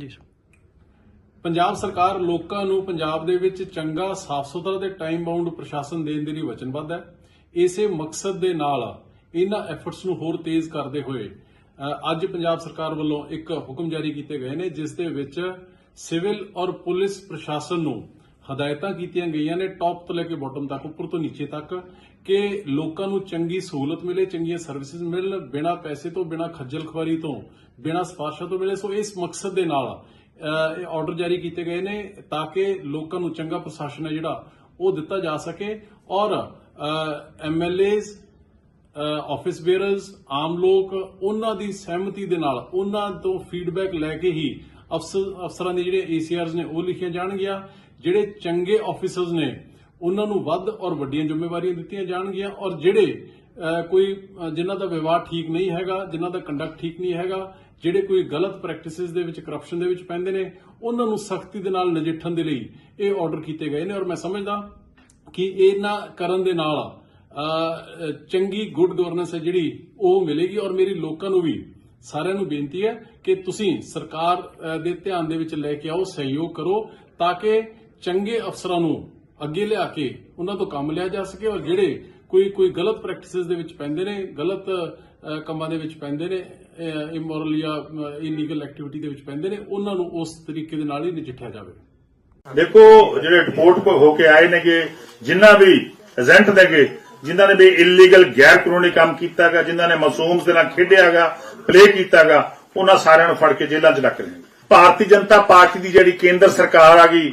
ਜੀ ਸਰ। ਪੰਜਾਬ ਸਰਕਾਰ ਲੋਕਾਂ ਨੂੰ ਪੰਜਾਬ ਦੇ ਵਿੱਚ ਚੰਗਾ ਸਾਫ਼ ਸੁਥਰਾ ਤੇ ਟਾਈਮ ਬਾਉਂਡ ਪ੍ਰਸ਼ਾਸਨ ਦੇਣ ਦੇ ਲਈ ਵਚਨਬੱਧ ਹੈ। ਇਸੇ ਮਕਸਦ ਦੇ ਨਾਲ ਇਹਨਾਂ ਐਫਰਟਸ ਨੂੰ ਹੋਰ ਤੇਜ਼ ਕਰਦੇ ਹੋਏ ਅੱਜ ਪੰਜਾਬ ਸਰਕਾਰ ਵੱਲੋਂ ਇੱਕ ਹੁਕਮ ਜਾਰੀ ਕੀਤੇ ਗਏ ਨੇ, ਜਿਸ ਦੇ ਵਿੱਚ ਸਿਵਲ ਔਰ ਪੁਲਿਸ ਪ੍ਰਸ਼ਾਸਨ ਨੂੰ ਹਦਾਇਤਾਂ ਕੀਤੀਆਂ ਗਈਆਂ ਨੇ ਟੌਪ ਤੋਂ ਲੈ ਕੇ ਬਾਟਮ ਤੱਕ, ਉੱਪਰ ਤੋਂ ਨੀਚੇ ਤੱਕ ਕਿ ਲੋਕਾਂ ਨੂੰ ਚੰਗੀ ਸਹੂਲਤ ਮਿਲੇ, ਚੰਗੀਆਂ ਸਰਵਿਸਿਜ਼ ਮਿਲਣ ਬਿਨਾਂ ਪੈਸੇ ਤੋਂ, ਬਿਨਾਂ ਖੱਜਲ ਖੁਆਰੀ ਤੋਂ, ਬਿਨਾਂ ਸਿਫਾਰਸ਼ਾਂ ਤੋਂ ਮਿਲੇ। ਸੋ ਇਸ ਮਕਸਦ ਦੇ ਨਾਲ ਇਹ ਆਰਡਰ ਜਾਰੀ ਕੀਤੇ ਗਏ ਨੇ ਤਾਂ ਕਿ ਲੋਕਾਂ ਨੂੰ ਚੰਗਾ ਪ੍ਰਸ਼ਾਸਨ ਹੈ ਜਿਹੜਾ ਉਹ ਦਿੱਤਾ ਜਾ ਸਕੇ ਔਰ ਐਮਐਲਏਜ਼ ਆਫਿਸ ਬੇਅਰਰਸ ਆਮ ਲੋਕ, ਉਹਨਾਂ ਦੀ ਸਹਿਮਤੀ ਦੇ ਨਾਲ, ਉਹਨਾਂ ਤੋਂ ਫੀਡਬੈਕ ਲੈ ਕੇ ਹੀ ਅਫਸਰ ਅਫਸਰਾਂ ਦੇ ਜਿਹੜੇ ਏਸੀਆਰਸ ਨੇ ਉਹ ਲਿਖੀਆਂ ਜਾਣਗੀਆਂ। ਜਿਹੜੇ ਚੰਗੇ ਆਫੀਸਰਸ ਨੇ, ਉਹਨਾਂ ਨੂੰ ਵੱਧ ਔਰ ਵੱਡੀਆਂ ਜ਼ਿੰਮੇਵਾਰੀਆਂ ਦਿੱਤੀਆਂ ਜਾਣਗੀਆਂ ਔਰ ਜਿਹੜੇ ਕੋਈ ਜਿਨ੍ਹਾਂ ਦਾ ਵਿਵਹਾਰ ਠੀਕ ਨਹੀਂ ਹੈਗਾ, ਜਿਨ੍ਹਾਂ ਦਾ ਕੰਡਕਟ ਠੀਕ ਨਹੀਂ ਹੈਗਾ, ਜਿਹੜੇ ਕੋਈ ਗਲਤ ਪ੍ਰੈਕਟਿਸਿਸ ਦੇ ਵਿੱਚ ਕਰਪਸ਼ਨ ਦੇ ਵਿੱਚ ਪੈਂਦੇ ਨੇ, ਉਹਨਾਂ ਨੂੰ ਸਖਤੀ ਦੇ ਨਾਲ ਨਜਿੱਠਣ ਦੇ ਲਈ ਇਹ ਆਰਡਰ ਕੀਤੇ ਗਏ ਨੇ ਔਰ ਮੈਂ ਸਮਝਦਾ ਕਿ ਇਹਨਾਂ ਕਰਨ ਦੇ ਨਾਲ ਚੰਗੀ ਗੁੱਡ ਗਵਰਨੈਂਸ ਹੈ ਜਿਹੜੀ ਉਹ ਮਿਲੇਗੀ ਔਰ ਮੇਰੀ ਲੋਕਾਂ ਨੂੰ ਵੀ ਸਾਰਿਆਂ ਨੂੰ ਬੇਨਤੀ ਹੈ ਕਿ ਤੁਸੀਂ ਸਰਕਾਰ ਦੇ ਧਿਆਨ ਦੇ ਵਿੱਚ ਲੈ ਕੇ ਆਓ, ਸਹਿਯੋਗ ਕਰੋ, ਤਾਂ ਕਿ ਚੰਗੇ ਅਫਸਰਾਂ ਨੂੰ ਅੱਗੇ ਲਿਆ ਕੇ ਉਹਨਾਂ ਤੋਂ ਕੰਮ ਲਿਆ ਜਾ ਸਕੇ ਔਰ ਜਿਹੜੇ ਕੋਈ ਕੋਈ ਗਲਤ ਪ੍ਰੈਕਟਿਸਿਸ ਦੇ ਵਿੱਚ ਪੈਂਦੇ ਨੇ, ਗਲਤ ਕੰਮਾਂ ਦੇ ਵਿੱਚ ਪੈਂਦੇ ਨੇ ਇਮੋਰਲ ਜਾਂ ਇਲੀਗਲ ਐਕਟੀਵਿਟੀ ਦੇ ਵਿੱਚ ਪੈਂਦੇ ਨੇ, ਉਹਨਾਂ ਨੂੰ ਉਸ ਤਰੀਕੇ ਦੇ ਨਾਲ ਹੀ ਨਜਿੱਠਿਆ ਜਾਵੇ। ਦੇਖੋ, ਜਿਹੜੇ ਰਿਪੋਰਟ ਹੋ ਕੇ ਆਏ ਨੇਗੇ, ਜਿਨ੍ਹਾਂ ਵੀ ਏਜੰਟ ਨੇਗੇ, ਜਿਨ੍ਹਾਂ ਨੇ ਵੀ ਇਲੀਗਲ ਗੈਰ ਕਾਨੂੰਨੀ ਕੰਮ ਕੀਤਾਗਾ ਜਿਨ੍ਹਾਂ ਨੇ ਮਾਸੂਮਸ ਦੇ ਨਾਲ ਖੇਡਿਆਗਾ ਪਲੇ ਕੀਤਾਗਾ ਉਹਨਾਂ ਸਾਰਿਆਂ ਨੂੰ ਫੜ ਕੇ ਜੇਲ੍ਹਾਂ 'ਚ ਰੱਖ ਰਹੇ ਭਾਰਤੀ ਜਨਤਾ ਪਾਰਟੀ ਦੀ ਜਿਹੜੀ ਕੇਂਦਰ ਸਰਕਾਰ ਆ ਗਈ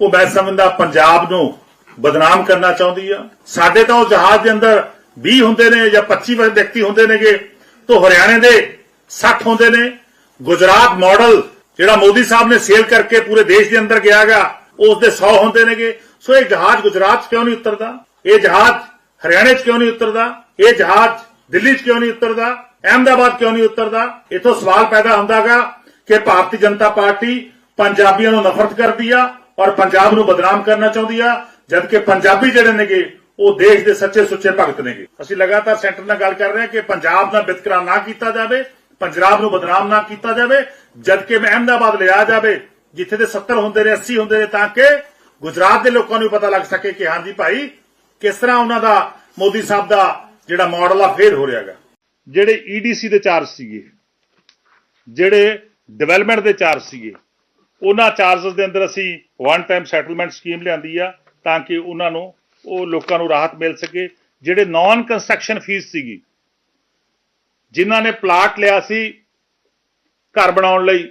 ਉਹ ਮੈਂ ਸਮਝਦਾ ਪੰਜਾਬ ਨੂੰ ਬਦਨਾਮ ਕਰਨਾ ਚਾਹੁੰਦੀ ਆ। ਸਾਡੇ ਤਾਂ ਉਹ ਜਹਾਜ਼ ਦੇ ਅੰਦਰ 20 ਹੁੰਦੇ ਨੇ ਜਾਂ 25 ਵਿਅਕਤੀ ਹੁੰਦੇ ਨੇਗੇ। ਤੋਂ ਹਰਿਆਣੇ ਦੇ 60 ਹੁੰਦੇ ਨੇ। ਗੁਜਰਾਤ ਮਾਡਲ ਜਿਹੜਾ ਮੋਦੀ ਸਾਹਿਬ ਨੇ ਸੇਲ ਕਰਕੇ ਪੂਰੇ ਦੇਸ਼ ਦੇ ਅੰਦਰ ਗਿਆਗਾ ਉਸ ਦੇ 100 ਹੁੰਦੇ ਨੇਗੇ। ਸੋ ਇਹ ਜਹਾਜ਼ ਗੁਜਰਾਤ 'ਚ ਕਿਉਂ ਨਹੀਂ ਉਤਰਦਾ? ਇਹ ਜਹਾਜ਼ ਹਰਿਆਣੇ 'ਚ ਕਿਉਂ ਨਹੀਂ ਉਤਰਦਾ? ਇਹ ਜਹਾਜ਼ ਦਿੱਲੀ 'ਚ ਕਿਉਂ ਨਹੀਂ ਉਤਰਦਾ? ਅਹਿਮਦਾਬਾਦ ਕਿਉਂ ਨਹੀਂ ਉਤਰਦਾ? ਇਥੋਂ ਸਵਾਲ ਪੈਦਾ ਹੁੰਦਾਗਾ ਕਿ ਭਾਰਤੀ ਜਨਤਾ ਪਾਰਟੀ ਪੰਜਾਬੀਆਂ ਨੂੰ ਨਫ਼ਰਤ ਕਰਦੀ ਆ ਔਰ ਪੰਜਾਬ ਨੂੰ ਬਦਨਾਮ ਕਰਨਾ ਚਾਹੁੰਦੀ ਆ, ਜਦਕਿ ਪੰਜਾਬੀ ਜਿਹੜੇ ਨੇਗੇ, ਉਹ ਦੇਸ਼ ਦੇ ਸੱਚੇ ਸੁੱਚੇ ਭਗਤ ਨੇਗੇ। ਅਸੀਂ ਲਗਾਤਾਰ ਸੈਂਟਰ ਨਾਲ ਗੱਲ ਕਰ ਰਹੇ ਹਾਂ ਕਿ ਪੰਜਾਬ ਦਾ ਵਿਤਕਰਾ ਨਾ ਕੀਤਾ ਜਾਵੇ, ਪੰਜਾਬ ਨੂੰ ਬਦਨਾਮ ਨਾ ਕੀਤਾ ਜਾਵੇ, ਜਦਕਿ ਮੈਂ ਅਹਿਮਦਾਬਾਦ ਲਿਆ ਜਾਵੇ, ਜਿੱਥੇ ਦੇ 70 ਹੁੰਦੇ ਨੇ 80 ਹੁੰਦੇ ਨੇ, ਤਾਂ ਕਿ ਗੁਜਰਾਤ ਦੇ ਲੋਕਾਂ ਨੂੰ ਪਤਾ ਲੱਗ ਸਕੇ ਕਿ ਹਾਂਜੀ ਭਾਈ, ਕਿਸ ਤਰ੍ਹਾਂ ਉਹਨਾਂ ਦਾ, ਮੋਦੀ ਸਾਹਿਬ ਦਾ ਜਿਹੜਾ ਮਾਡਲ ਆ ਫੇਲ ਹੋ ਰਿਹਾਗਾ ਜਿਹੜੇ ਈਡੀਸੀ ਦੇ ਚਾਰਜ ਸੀਗੇ, ਜਿਹੜੇ ਡਿਵੈਲਪਮੈਂਟ ਦੇ ਚਾਰਜ ਸੀਗੇ ਉਹਨਾਂ ਚਾਰजेस ਦੇ ਅੰਦਰ ਅਸੀਂ ਵਨ ਟਾਈਮ ਸੈਟਲਮੈਂਟ ਸਕੀਮ ਲਿਆਂਦੀ ਆ ਤਾਂ ਕਿ ਉਹਨਾਂ ਨੂੰ, ਉਹ ਲੋਕਾਂ ਨੂੰ ਰਾਹਤ ਮਿਲ ਸਕੇ। ਜਿਹੜੇ ਨਾਨ ਕੰਸਟਰਕਸ਼ਨ ਫੀਸ ਸੀਗੀ, ਜਿਨ੍ਹਾਂ ਨੇ ਪਲਾਟ ਲਿਆ ਸੀ ਘਰ ਬਣਾਉਣ ਲਈ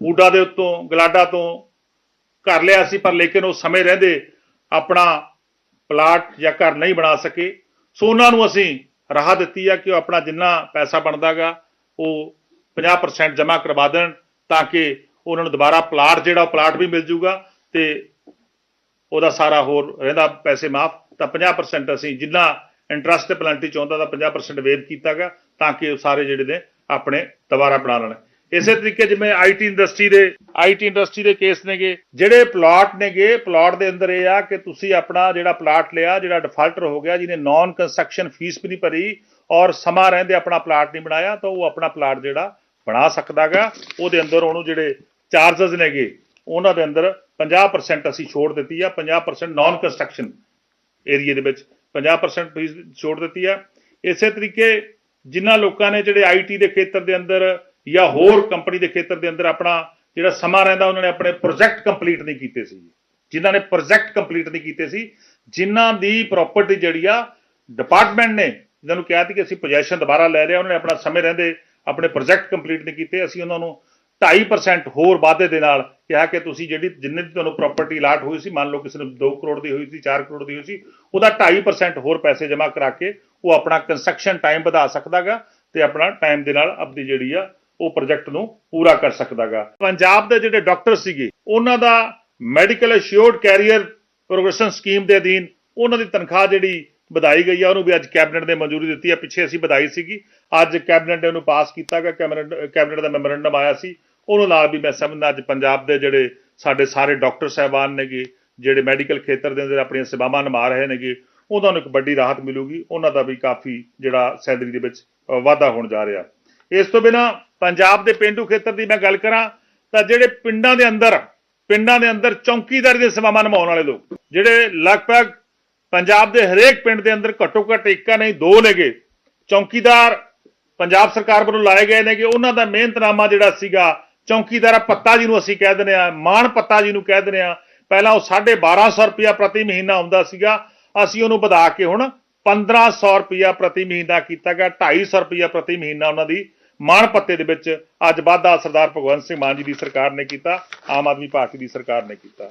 ਊਡਾ ਦੇ ਉੱਤੋਂ, ਗਲਾਡਾ ਤੋਂ ਘਰ ਲਿਆ ਸੀ, ਪਰ ਲੇਕਿਨ ਉਹ ਸਮੇਂ ਰਹਿੰਦੇ ਆਪਣਾ ਪਲਾਟ ਜਾਂ ਘਰ ਨਹੀਂ ਬਣਾ ਸਕੇ। ਸੋ ਉਹਨਾਂ ਨੂੰ ਅਸੀਂ ਰਾਹ ਦਿੱਤੀ ਆ ਕਿ ਉਹ ਆਪਣਾ ਜਿੰਨਾ ਪੈਸਾ ਬਣਦਾਗਾ, ਉਹ 50% ਜਮ੍ਹਾਂ ਕਰਵਾ ਦੇਣ ਤਾਂ ਕਿ ਉਹਨਾਂ ਨੂੰ ਦੁਬਾਰਾ ਪਲਾਟ ਜਿਹੜਾ, ਉਹ ਪਲਾਟ ਵੀ ਮਿਲ ਜੂਗਾ ਤੇ ਉਹਦਾ ਸਾਰਾ ਹੋਰ ਰਹਿੰਦਾ ਪੈਸੇ ਮਾਫ। ਤਾਂ 50% ਅਸੀਂ ਜਿੰਨਾ ਇੰਟਰਸਟ ਤੇ ਪੈਨਲਟੀ ਚਾਹੁੰਦਾ ਤਾਂ 50% ਵੇਵ ਕੀਤਾਗਾ ਤਾਂ ਕਿ ਉਹ ਸਾਰੇ ਜਿਹੜੇ ਨੇ ਆਪਣੇ ਦੁਬਾਰਾ ਬਣਾ ਲੈਣ। ਇਸੇ ਤਰੀਕੇ ਜਿਵੇਂ ਆਈਟੀ ਇੰਡਸਟਰੀ ਦੇ ਆਈਟੀ ਇੰਡਸਟਰੀ ਦੇ ਕੇਸ ਨੇਗੇ, ਜਿਹੜੇ ਪਲਾਟ ਨੇਗੇ ਪਲਾਟ ਦੇ ਅੰਦਰ ਇਹ ਆ ਕਿ ਤੁਸੀਂ ਆਪਣਾ ਜਿਹੜਾ ਪਲਾਟ ਲਿਆ, ਜਿਹੜਾ ਡਿਫਾਲਟਰ ਹੋ ਗਿਆ, ਜਿਹਨੇ ਨਾਨ ਕੰਸਟਰਕਸ਼ਨ ਫੀਸ ਵੀ ਨਹੀਂ ਭਰੀ ਔਰ ਸਮਾਂ ਰਹਿੰਦੇ ਆਪਣਾ ਪਲਾਟ ਨਹੀਂ ਬਣਾਇਆ, ਤਾਂ ਉਹ ਆਪਣਾ ਪਲਾਟ ਜਿਹੜਾ ਬਣਾ ਸਕਦਾਗਾ ਉਹਦੇ ਅੰਦਰ ਉਹਨੂੰ ਜਿਹੜੇ ਚਾਰजेस ਨੇਗੇ। ਉਹਨਾਂ ਦੇ ਅੰਦਰ 50% ਅਸੀਂ ਛੋੜ ਦਿੱਤੀ ਆ 50% ਨਾਨ ਕੰਸਟਰਕਸ਼ਨ ਏਰੀਆ ਦੇ ਵਿੱਚ 50% ਫੀਸ ਛੋੜ ਦਿੱਤੀ ਆ। ਇਸੇ ਤਰੀਕੇ ਜਿਨ੍ਹਾਂ ਲੋਕਾਂ ਨੇ ਜਿਹੜੇ ਆਈਟੀ ਦੇ ਖੇਤਰ ਦੇ ਅੰਦਰ ਜਾਂ ਹੋਰ ਕੰਪਨੀ ਦੇ ਖੇਤਰ ਦੇ ਅੰਦਰ ਆਪਣਾ ਜਿਹੜਾ ਸਮਾਂ ਰਹਿੰਦਾ, ਉਹਨਾਂ ਨੇ ਆਪਣੇ ਪ੍ਰੋਜੈਕਟ ਕੰਪਲੀਟ ਨਹੀਂ ਕੀਤੇ ਸੀ। ਜਿਨ੍ਹਾਂ ਨੇ ਪ੍ਰੋਜੈਕਟ ਕੰਪਲੀਟ ਨਹੀਂ ਕੀਤੇ ਸੀ, ਜਿਨ੍ਹਾਂ ਦੀ ਪ੍ਰਾਪਰਟੀ ਜਿਹੜੀ ਆ ਡਿਪਾਰਟਮੈਂਟ ਨੇ ਜਿਨ੍ਹਾਂ ਨੂੰ ਕਿਹਾ ਸੀ ਕਿ ਅਸੀਂ ਪੋਜੀਸ਼ਨ ਦੁਬਾਰਾ ਲੈ ਲਿਆ, ਉਹਨਾਂ ਨੇ ਆਪਣਾ ਸਮੇਂ ਰਹਿੰਦੇ ਆਪਣੇ ਪ੍ਰੋਜੈਕਟ ਕੰਪਲੀਟ ਨਹੀਂ ਕੀਤੇ, ਅਸੀਂ ਉਹਨਾਂ ਨੂੰ 2.5% ਹੋਰ ਵਾਧੇ ਦੇ ਨਾਲ ਕਿਹਾ ਕਿ ਤੁਸੀਂ ਜਿਹੜੀ ਜਿੰਨੇ ਦੀ ਤੁਹਾਨੂੰ ਪ੍ਰਾਪਰਟੀ ਅਲਾਟ ਹੋਈ ਸੀ, ਮੰਨ ਲਓ ਕਿਸੇ ਨੂੰ 2 ਕਰੋੜ ਦੀ ਹੋਈ ਸੀ 4 ਕਰੋੜ ਦੀ ਹੋਈ ਸੀ, ਉਹਦਾ 2.5% ਹੋਰ ਪੈਸੇ ਜਮ੍ਹਾਂ ਕਰਾ ਕੇ ਉਹ ਆਪਣਾ ਕੰਸਟਰਕਸ਼ਨ ਟਾਈਮ ਵਧਾ ਸਕਦਾਗਾ ਤੇ ਆਪਣਾ ਟਾਈਮ ਦੇ ਨਾਲ ਆਪਣੀ ਜਿਹੜੀ ਆ, ਉਹ ਪ੍ਰੋਜੈਕਟ ਨੂੰ ਪੂਰਾ ਕਰ ਸਕਦਾਗਾ। ਪੰਜਾਬ ਦੇ ਜਿਹੜੇ ਡਾਕਟਰ ਸੀਗੇ, ਉਹਨਾਂ ਦਾ medical assured career progression scheme ਦੇ ਅਧੀਨ ਉਹਨਾਂ ਦੀ ਤਨਖਾਹ ਜਿਹੜੀ ਵਧਾਈ ਗਈ ਆ, ਉਹਨੂੰ ਵੀ ਅੱਜ ਕੈਬਨਿਟ ਨੇ ਮਨਜ਼ੂਰੀ ਦਿੱਤੀ ਆ, ਪਿੱਛੇ ਅਸੀਂ ਵਧਾਈ ਸੀਗੀ। ਅੱਜ ਕੈਬਨਿਟ ਨੇ ਉਹਨੂੰ ਪਾਸ ਕੀਤਾਗਾ ਕੈਬਨਿਟ ਕੈਬਨਿਟ ਦਾ ਮੈਮੋਰੈਂਡਮ ਆਇਆ ਸੀ। ਉਹਨੂੰ ਨਾਲ ਵੀ ਮੈਂ ਸਮਝਦਾ ਅੱਜ ਪੰਜਾਬ ਦੇ ਜਿਹੜੇ ਸਾਡੇ ਸਾਰੇ ਡਾਕਟਰ ਸਾਹਿਬਾਨ ਨੇਗੇ, ਜਿਹੜੇ ਮੈਡੀਕਲ ਖੇਤਰ ਦੇ ਅੰਦਰ ਆਪਣੀਆਂ ਸੇਵਾਵਾਂ ਨਿਭਾ ਰਹੇ ਨੇਗੇ, ਉਹਨਾਂ ਨੂੰ ਇੱਕ ਵੱਡੀ ਰਾਹਤ ਮਿਲੂਗੀ, ਉਹਨਾਂ ਦਾ ਵੀ ਕਾਫੀ ਜਿਹੜਾ ਸੈਲਰੀ ਦੇ ਵਿੱਚ ਵਾਧਾ ਹੋਣ ਜਾ ਰਿਹਾ। ਇਸ ਤੋਂ ਬਿਨਾ ਪੰਜਾਬ ਦੇ ਪਿੰਡੂ ਖੇਤਰ ਦੀ ਮੈਂ ਗੱਲ ਕਰਾਂ, ਤਾਂ ਜਿਹੜੇ ਪਿੰਡਾਂ ਦੇ ਅੰਦਰ, ਪਿੰਡਾਂ ਦੇ ਅੰਦਰ ਚੌਕੀਦਾਰੀ ਦੇ ਸੇਵਾਵਾਂ ਨਿਭਾਉਣ ਵਾਲੇ ਲੋਕ, ਜਿਹੜੇ ਲਗਭਗ ਪੰਜਾਬ ਦੇ ਹਰੇਕ ਪਿੰਡ ਦੇ ਅੰਦਰ ਘੱਟੋ ਘੱਟ ਇੱਕ ਨਹੀਂ, ਦੋ ਨੇਗੇ, ਚੌਕੀਦਾਰ ਪੰਜਾਬ ਸਰਕਾਰ ਵੱਲੋਂ ਲਾਏ ਗਏ ਨੇ ਕਿ ਉਹਨਾਂ ਦਾ ਮਿਹਨਤਨਾਮਾ ਜਿਹੜਾ ਸੀਗਾ ਚੌਕੀਦਾਰ ਪੱਤਾ ਜੀ ਨੂੰ ਅਸੀਂ ਕਹਿ ਦਿੰਦੇ ਆ ਮਾਣ ਪੱਤਾ ਜੀ ਨੂੰ ਕਹਿ ਦਿੰਦੇ ਆ। ਪਹਿਲਾਂ ਉਹ 1250 ਰੁਪਇਆ ਪ੍ਰਤੀ ਮਹੀਨਾ ਹੁੰਦਾ ਸੀਗਾ, ਅਸੀਂ ਉਹਨੂੰ ਵਧਾ ਕੇ ਹੁਣ 1500 ਰੁਪਇਆ ਪ੍ਰਤੀ ਮਹੀਨਾ ਕੀਤਾ ਗਿਆ 250 ਰੁਪਇਆ ਪ੍ਰਤੀ ਮਹੀਨਾ ਉਹਨਾਂ ਦੀ ਮਾਣ ਪੱਤੇ ਦੇ ਵਿੱਚ ਅੱਜ ਵਾਧਾ ਸਰਦਾਰ ਭਗਵੰਤ ਸਿੰਘ ਮਾਨ ਜੀ ਦੀ ਸਰਕਾਰ ਨੇ ਕੀਤਾ, ਆਮ ਆਦਮੀ ਪਾਰਟੀ ਦੀ ਸਰਕਾਰ ਨੇ ਕੀਤਾ।